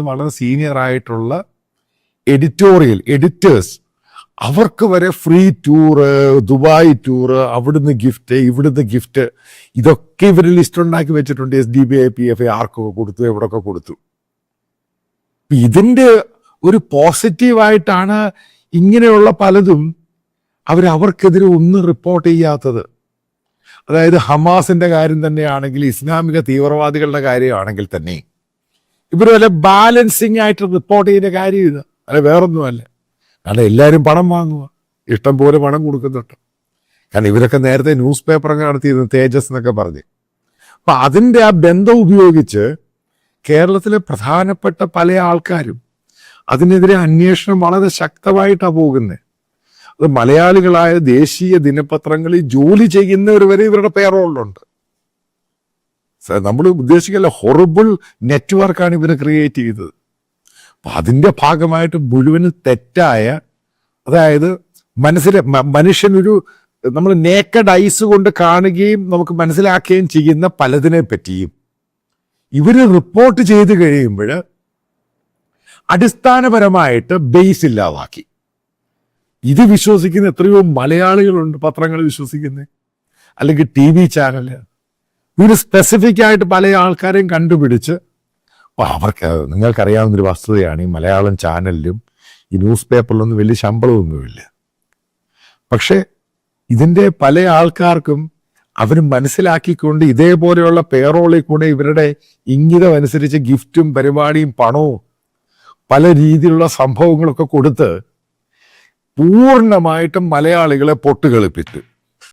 വളരെ സീനിയർ ആയിട്ടുള്ള editorial editors അവർക്ക് വരെ ഫ്രീ ടൂറ് ദുബായ് ടൂറ് അവിടുന്ന് ഗിഫ്റ്റ് ഇവിടുന്ന് ഗിഫ്റ്റ് ഇതൊക്കെ ഇവർ ലിസ്റ്റ് ഉണ്ടാക്കി വെച്ചിട്ടുണ്ട് S D P I P F I ആർക്കൊക്കെ കൊടുത്തു എവിടൊക്കെ കൊടുത്തു. ഇതിന്റെ ഒരു പോസിറ്റീവായിട്ടാണ് ഇങ്ങനെയുള്ള പലതും അവർ അവർക്കെതിരെ ഒന്നും റിപ്പോർട്ട് ചെയ്യാത്തത്. അതായത് ഹമാസിന്റെ കാര്യം തന്നെയാണെങ്കിൽ ഇസ്ലാമിക തീവ്രവാദികളുടെ കാര്യമാണെങ്കിൽ തന്നെ ഇവർ വല്ല ബാലൻസിങ് ആയിട്ട് റിപ്പോർട്ട് ചെയ്യുന്ന കാര്യം അല്ല വേറൊന്നുമല്ല. കാരണം എല്ലാവരും പണം വാങ്ങുക. ഇഷ്ടം പോലെ പണം കൊടുക്കുന്നുണ്ട്. കാരണം ഇവരൊക്കെ നേരത്തെ ന്യൂസ് പേപ്പറൊക്കെ നടത്തിയിരുന്നു തേജസ് എന്നൊക്കെ പറഞ്ഞ്. അപ്പൊ അതിന്റെ ആ ബന്ധം ഉപയോഗിച്ച് കേരളത്തിലെ പ്രധാനപ്പെട്ട പല ആൾക്കാരും അതിനെതിരെ അന്വേഷണം വളരെ ശക്തമായിട്ടാണ് പോകുന്നത് അത് മലയാളികളായ ദേശീയ ദിനപത്രങ്ങളിൽ ജോലി ചെയ്യുന്നവർ വരെ ഇവരുടെ പേറോളിലുണ്ട് നമ്മൾ ഉദ്ദേശിക്കല്ല ഹൊറിബിൾ നെറ്റ്വർക്കാണ് ഇവർ ക്രിയേറ്റ് ചെയ്തത്. അപ്പം അതിന്റെ ഭാഗമായിട്ട് മുഴുവനും തെറ്റായ അതായത് മനസ്സിലെ മനുഷ്യനൊരു നമ്മൾ നേക്കഡ് ഐസ് കൊണ്ട് കാണുകയും നമുക്ക് മനസ്സിലാക്കുകയും ചെയ്യുന്ന പലതിനെ പറ്റിയും ഇവർ റിപ്പോർട്ട് ചെയ്ത് കഴിയുമ്പോൾ അടിസ്ഥാനപരമായിട്ട് ബേസ് ഇല്ലാതാക്കി. ഇത് വിശ്വസിക്കുന്ന എത്രയോ മലയാളികളുണ്ട് പത്രങ്ങൾ വിശ്വസിക്കുന്നത് അല്ലെങ്കിൽ ടി വി ചാനൽ ഇവർ സ്പെസിഫിക് ആയിട്ട് പല ആൾക്കാരെയും കണ്ടുപിടിച്ച് അവർക്ക് നിങ്ങൾക്കറിയാവുന്നൊരു വസ്തുതയാണ് ഈ മലയാളം ചാനലിലും ഈ ന്യൂസ് പേപ്പറിലൊന്നും വലിയ ശമ്പളമൊന്നുമില്ല. പക്ഷേ ഇതിന്റെ പല ആൾക്കാർക്കും അവർ മനസ്സിലാക്കിക്കൊണ്ട് ഇതേപോലെയുള്ള പേറോളിൽ കൂടെ ഇവരുടെ ഇംഗിതം അനുസരിച്ച് ഗിഫ്റ്റും പരിപാടിയും പണവും പല രീതിയിലുള്ള സംഭവങ്ങളൊക്കെ കൊടുത്ത് പൂർണമായിട്ടും മലയാളികളെ പൊട്ടുകളിപ്പിച്ചു.